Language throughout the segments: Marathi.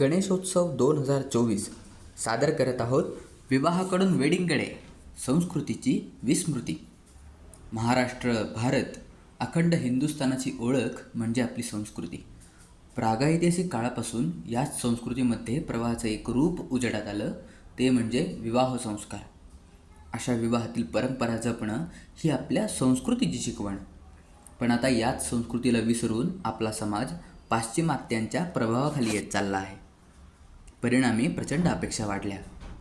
गणेशोत्सव दोन हजार चोवीस सादर करत आहोत विवाहाकडून वेडिंगकडे संस्कृतीची विस्मृती. महाराष्ट्र भारत अखंड हिंदुस्थानाची ओळख म्हणजे आपली संस्कृती. प्रागैतिहासिक काळापासून याच संस्कृतीमध्ये प्रवाहाचं एक रूप उजेडात आलं ते म्हणजे विवाह संस्कार अशा विवाहातील परंपरा जपणं ही आपल्या संस्कृतीची शिकवण. पण आता याच संस्कृतीला विसरून आपला समाज पाश्चिमात्यांच्या प्रभावाखाली येत चालला आहे. परिणामी प्रचंड अपेक्षा वाढल्या.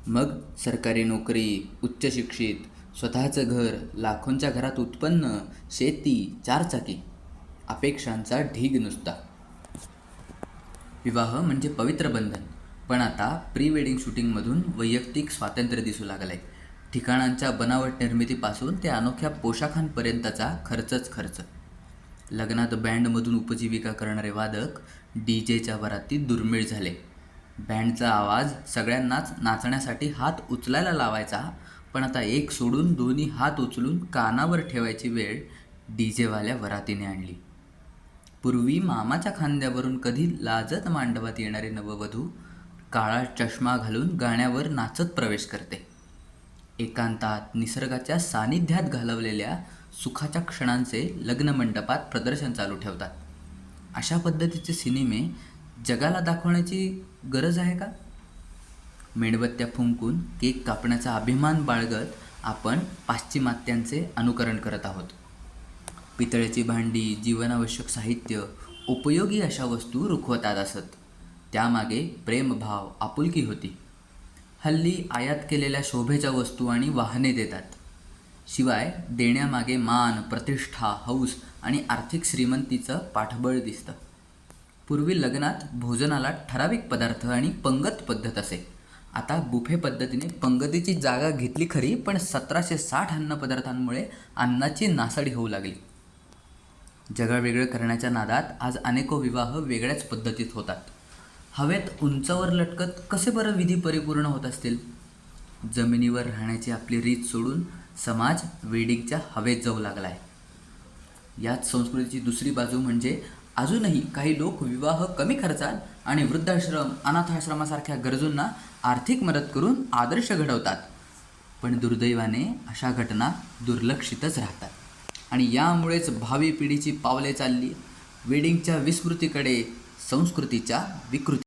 मग सरकारी नोकरी उच्च शिक्षित स्वतःचं घर लाखोंच्या घरात उत्पन्न शेती चारचाकी अपेक्षांचा ढीग नुसता. विवाह म्हणजे पवित्र बंधन. पण आता प्री वेडिंग शूटिंगमधून वैयक्तिक स्वातंत्र्य दिसू लागलं आहे ठिकाणांच्या बनावट निर्मितीपासून ते अनोख्या पोशाखांपर्यंतचा खर्चच खर्च. लग्नात बँडमधून उपजीविका करणारे वादक डी जेच्या वरातीत दुर्मिळ झाले. बँडचा आवाज सगळ्यांनाच नाचण्यासाठी हात उचलायला लावायचा पण आता एक सोडून दोन्ही हात उचलून कानावर ठेवायची वेळ डी जेवाल्या वरातीने आणली. पूर्वी मामाच्या खांद्यावरून कधी लाजत मांडवात येणारे नववधू काळा चष्मा घालून गाण्यावर नाचत प्रवेश करते. एकांतात निसर्गाच्या सानिध्यात घालवलेल्या सुखाच्या क्षणांचे लग्न मंडपात प्रदर्शन चालू ठेवतात. अशा पद्धतीचे सिनेमे जगाला दाखवण्याची गरज आहे का? मेणबत्त्या फुंकून केक कापण्याचा अभिमान बाळगत आपण पाश्चिमात्यांचे अनुकरण करत आहोत. पितळेची भांडी जीवनावश्यक साहित्य उपयोगी अशा वस्तू रुखवतात असत. त्यामागे प्रेमभाव आपुलकी होती. हल्ली आयात केलेल्या शोभेच्या वस्तू आणि वाहने देतात. शिवाय देण्यामागे मान प्रतिष्ठा हौस आणि आर्थिक श्रीमंतीचं पाठबळ दिसतं. पूर्वी लग्नात भोजनाला ठराविक पदार्थ आणि पंगत पद्धत असे. आता बुफे पद्धतीने पंगतीची जागा घेतली खरी पण सतराशे साठ अन्नपदार्थांमुळे अन्नाची नासाडी होऊ लागली. जगावेगळं करण्याच्या नादात आज अनेको विवाह वेगळ्याच पद्धतीत होतात. हवेत उंचावर लटकत कसे बरं विधी परिपूर्ण होत असतील? जमिनीवर राहण्याची आपली रीत सोडून समाज वेडिंगच्या हवेत जाऊ लागला आहे याच संस्कृतीची दुसरी बाजू म्हणजे अजूनही काही लोक विवाह कमी खर्चात आणि वृद्धाश्रम अनाथाश्रमासारख्या गरजूंना आर्थिक मदत करून आदर्श घडवतात. पण दुर्दैवाने अशा घटना दुर्लक्षितच राहतात. आणि यामुळेच भावी पिढीची पावले चालली वेडिंगच्या विस्मृतीकडे संस्कृतीच्या विकृती